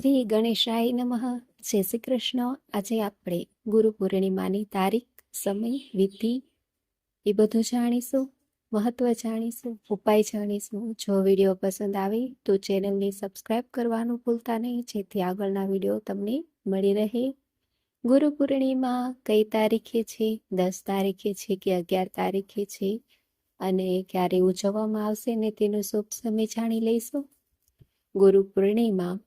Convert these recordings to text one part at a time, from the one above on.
શ્રી ગણેશાય નમઃ. જય શ્રી કૃષ્ણ. આજે આપણે ગુરુ પૂર્ણિમાની તારીખ, સમય, વિધિ એ બધું જાણીશું, મહત્વ જાણીશું, ઉપાય જાણીશું. જો વીડિયો પસંદ આવે તો ચેનલને સબસ્ક્રાઇબ કરવાનું ભૂલતા નહીં, જેથી આગળના વીડિયો તમને મળી રહે. ગુરુ પૂર્ણિમા કઈ તારીખે છે? દસ તારીખે છે કે અગિયાર તારીખે છે? અને ક્યારે ઉજવવામાં આવશે ને તેનો શુભ સમય જાણી લઈશું. ગુરુ પૂર્ણિમા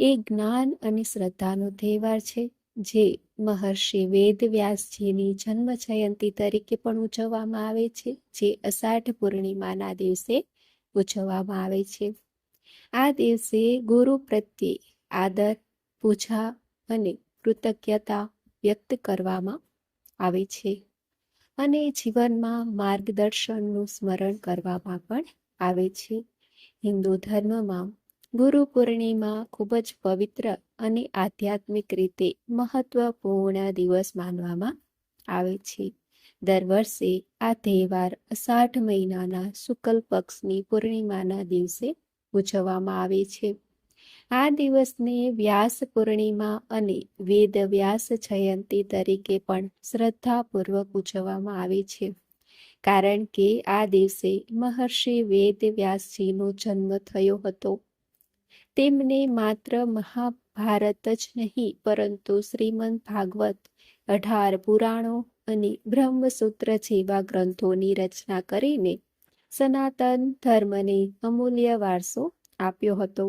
એ જ્ઞાન અને શ્રદ્ધાનો તહેવાર છે, જે મહર્ષિ વેદવ્યાસજીની જન્મ જયંતિ તરીકે પણ ઉજવવામાં આવે છે, જે અષાઢ પૂર્ણિમાના દિવસે ઉજવવામાં આવે છે. આ દિવસે ગુરુ પ્રત્યે આદર, પૂજા અને કૃતજ્ઞતા વ્યક્ત કરવામાં આવે છે અને જીવનમાં માર્ગદર્શનનું સ્મરણ કરવામાં પણ આવે છે. હિન્દુ ધર્મમાં ગુરુ પૂર્ણિમા ખૂબ જ પવિત્ર અને આધ્યાત્મિક રીતે મહત્વપૂર્ણ દિવસ માનવામાં આવે છે. દર વર્ષે આ તહેવાર અષાઢ મહિનાના શુક્લ પક્ષની પૂર્ણિમાના દિવસે ઉજવવામાં આવે છે. આ દિવસને વ્યાસ પૂર્ણિમા અને વેદ વ્યાસ જયંતિ તરીકે પણ શ્રદ્ધાપૂર્વક ઉજવવામાં આવે છે. કારણ કે આ દિવસે મહર્ષિ વેદ વ્યાસજીનો જન્મ થયો હતો. તેમને માત્ર મહાભારત જ નહીં, પરંતુ શ્રીમદ ભાગવત, અઢાર પુરાણો અને બ્રહ્મસૂત્ર જેવા ગ્રંથોની રચના કરીને સનાતન ધર્મને અમૂલ્ય વારસો આપ્યો હતો.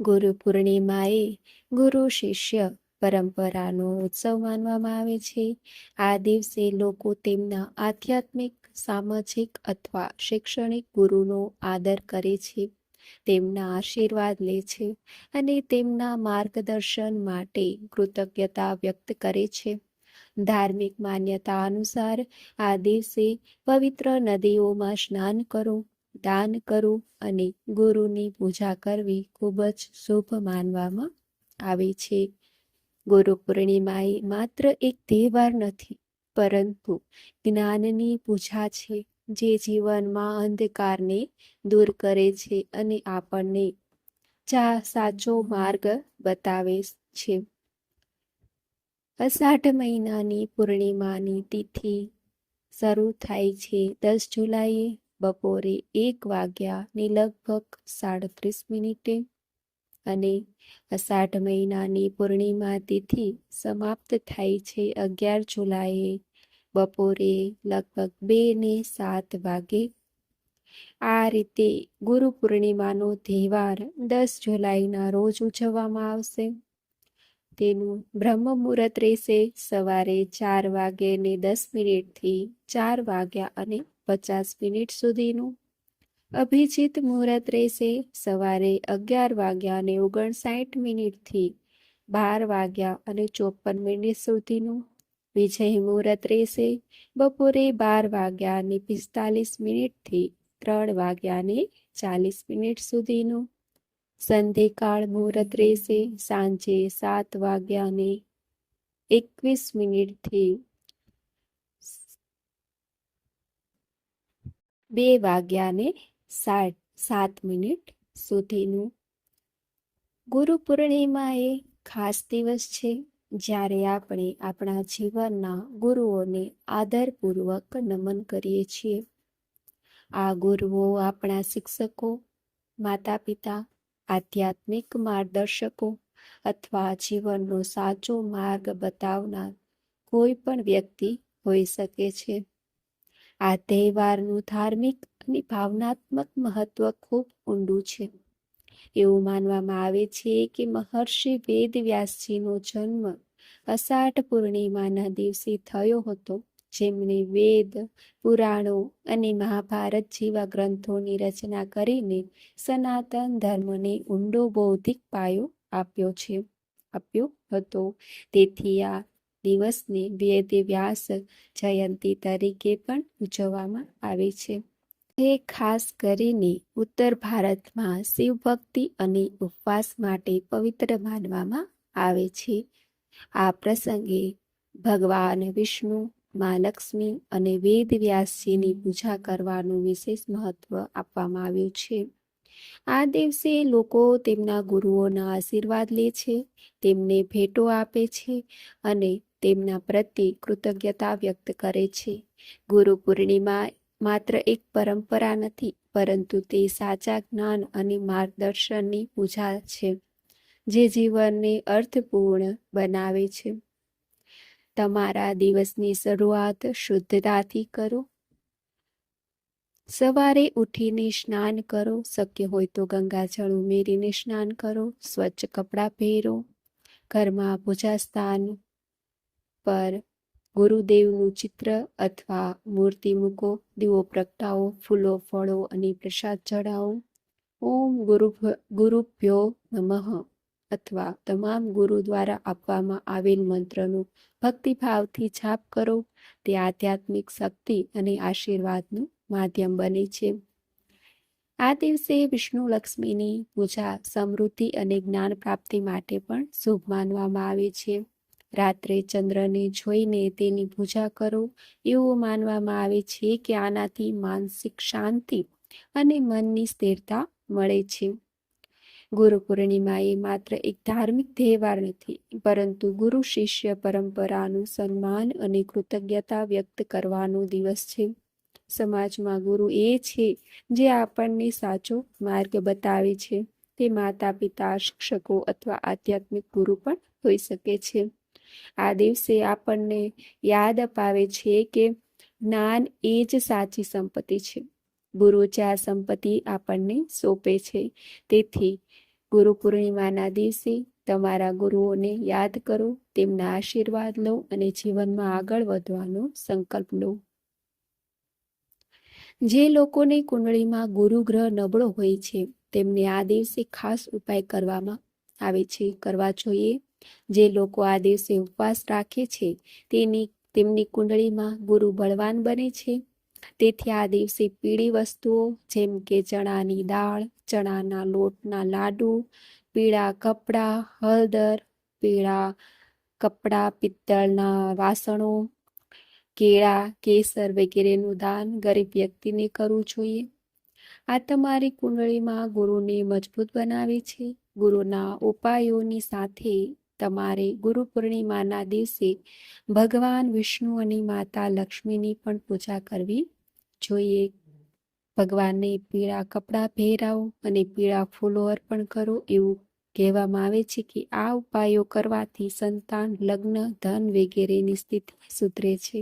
ગુરુ પૂર્ણિમાએ ગુરુ શિષ્ય પરંપરાનો ઉત્સવ માનવામાં આવે છે. આ દિવસે લોકો તેમના આધ્યાત્મિક, સામાજિક અથવા શૈક્ષણિક ગુરુનો આદર કરે છે. તેમના આશીર્વાદ લે છે અને તેમના માર્ગદર્શન માટે કૃતજ્ઞતા વ્યક્ત કરે છે. ધાર્મિક માન્યતા અનુસાર આ દિવસે પવિત્ર નદીઓમાં સ્નાન કરો, દાન કરો અને ગુરુની પૂજા કરવી ખૂબ જ શુભ માનવામાં આવે છે. ગુરુ પૂર્ણિમા એ માત્ર એક તહેવાર નથી, પરંતુ જ્ઞાનની પૂજા છે. જે જીવનમાં અંધકારને દૂર કરે છે અને આપણને ચા સાચો માર્ગ બતાવે છે. અષાઢ મહિનાની પૂર્ણિમાની તિથિ શરૂ થાય છે. દસ જુલાઈએ બપોરે એક વાગ્યાની લગભગ સાડત્રીસ મિનિટે અને અષાઢ મહિનાની પૂર્ણિમા તિથિ સમાપ્ત થાય છે. અગિયાર જુલાઈએ બપોરે લગભગ બે ને સાત વાગે. આ રીતે ગુરુ પૂર્ણિમાનો તહેવાર દસ જુલાઈના રોજ ઉજવવામાં આવશે. તેનું બ્રહ્મ મુહૂર્ત રહેશે સવારે ચાર વાગે ને દસ મિનિટથી ચાર વાગ્યા અને પચાસ મિનિટ સુધીનું. અભિજીત મુહૂર્ત રહેશે સવારે અગિયાર વાગ્યા અને ઓગણસાઠ મિનિટથી બાર વાગ્યા અને ચોપન મિનિટ સુધીનું. વિજય મુહૂર્ત રહેશે. બપોરે બાર વાગ્યાને પિસ્તાલીસ મિનિટથી ત્રણ વાગ્યાને ચાલીસ મિનિટ સુધીનું સંધ્યકાળ મુહૂર્ત રહેશે. સાંજે સાત વાગ્યાને એકવીસ મિનિટથી બે વાગ્યાને સાત સાત મિનિટ સુધીનું ગુરુ પૂર્ણિમા એ ખાસ દિવસ છે. જ્યારે આપણે આપણા જીવનના ગુરુઓને આદરપૂર્વક નમન કરીએ છીએ. આ ગુરુઓ આપણા શિક્ષકો માતા પિતા આધ્યાત્મિક માર્ગદર્શકો અથવા જીવનનો સાચો માર્ગ બતાવનાર કોઈ પણ વ્યક્તિ હોઈ શકે છે. આ તહેવારનું ધાર્મિક અને ભાવનાત્મક મહત્વ ખૂબ ઊંડું છે. એવું માનવામાં આવે છે કે મહર્ષિ વેદ વ્યાસજીનો જન્મ અષાઢ પૂર્ણિમાના દિવસે થયો હતો જેમણે વેદ, પુરાણો અને મહાભારત જેવા ગ્રંથોની રચના કરીને સનાતન ધર્મને ઊંડો બૌદ્ધિક પાયો આપ્યો છે, આપ્યો હતો. તેથી આ દિવસને વેદ વ્યાસ જયંતિ તરીકે પણ ઉજવવામાં આવે છે. તે ખાસ કરીને ઉત્તર ભારતમાં શિવ ભક્તિ અને ઉપવાસ માટે પવિત્ર માનવામાં આવે છે. આ પ્રસંગે ભગવાન વિષ્ણુ, માં લક્ષ્મી અને વેદ વ્યાસજીની પૂજા કરવાનું વિશેષ મહત્વ આપવામાં આવ્યું છે. આ દિવસે લોકો તેમના ગુરુઓના આશીર્વાદ લે છે, તેમને ભેટો આપે છે અને તેમના પ્રત્યે કૃતજ્ઞતા વ્યક્ત કરે છે. ગુરુ પૂર્ણિમા માત્ર એક પરંપરા નથી, પરંતુ તે સાચા જ્ઞાન અને માર્ગદર્શનની પૂજા છે. જે જીવનને અર્થપૂર્ણ બનાવે છે. તમારા દિવસની શરૂઆત શુદ્ધતાથી કરો. સવારે ઉઠીને સ્નાન કરો. શક્ય હોય તો ગંગાજળ ઉમેરીને સ્નાન કરો. સ્વચ્છ કપડાં પહેરો. ઘરમાં પૂજા સ્થાન પર ગુરુદેવનું ચિત્ર અથવા મૂર્તિ મૂકો. દીવો, પ્રગટાવો, ફૂલો, ફળો અને પ્રસાદ ચડાવો ઓમ ગુરુ ગુરુભ્યો નમઃ. અથવા તમામ ગુરુ દ્વારા આપવામાં આવેલ મંત્રનું ભક્તિભાવથી જાપ કરો. તે આધ્યાત્મિક શક્તિ અને આશીર્વાદનું માધ્યમ બને છે. આ દિવસે વિષ્ણુ લક્ષ્મીની પૂજા સમૃદ્ધિ અને જ્ઞાન પ્રાપ્તિ માટે પણ શુભ માનવામાં આવે છે. રાત્રે ચંદ્રને જોઈને તેની પૂજા કરો. એવું માનવામાં આવે છે કે આનાથી માનસિક શાંતિ અને મનની સ્થિરતા મળે છે. ગુરુ પૂર્ણિમા એ માત્ર એક ધાર્મિક તહેવાર નથી, પરંતુ ગુરુ શિષ્ય પરંપરાનું સન્માન અને કૃતજ્ઞતા વ્યક્ત કરવાનો દિવસ છે. સમાજમાં ગુરુ એ છે જે આપણને સાચો માર્ગ બતાવે છે. તે માતા પિતા શિક્ષકો અથવા આધ્યાત્મિક ગુરુ પણ હોઈ શકે છે. આ દિવસે આપણને યાદ અપાવે છે કે જ્ઞાન એ જ સાચી સંપત્તિ છે. ગુરુ જે આ સંપત્તિ આપણને સોંપે છે. તેથી ગુરુ પૂર્ણિમાના દિવસે તમારા ગુરુઓને યાદ કરો, તેમના આશીર્વાદ લો અને જીવનમાં આગળ વધવાનો સંકલ્પ લો. જે લોકોની કુંડળીમાં ગુરુ ગ્રહ નબળો હોય છે, તેમને આ દિવસે ખાસ ઉપાય કરવામાં આવે છે. કરવા જોઈએ, જે લોકો આ દિવસે ઉપવાસ રાખે છે, તેની, તેમની કુંડળીમાં ગુરુ બળવાન બને છે. તેથી આ દિવસે પીળી વસ્તુઓ જેમ કે ચણાની દાળ, ચણાના લોટના લાડુ, પીળા કપડાં, હળદર, પીળા કપડાં, પિત્તળના વાસણો, કેળા, કેસર વગેરેનું દાન ગરીબ વ્યક્તિને કરવું જોઈએ. આ તમારી કુંડળીમાં ગુરુને મજબૂત બનાવે છે. ગુરુના ઉપાયોની સાથે તમારે ગુરુ પૂર્ણિમાના દિવસે ભગવાન વિષ્ણુ અને માતા લક્ષ્મીની પણ પૂજા કરવી જોઈએ. ભગવાનને પીળા કપડાં પહેરાવો અને પીળા ફૂલો અર્પણ કરો. એવું કહેવામાં આવે છે કે આ ઉપાયો કરવાથી સંતાન, લગ્ન, ધન વગેરેની સ્થિતિ સુધરે છે.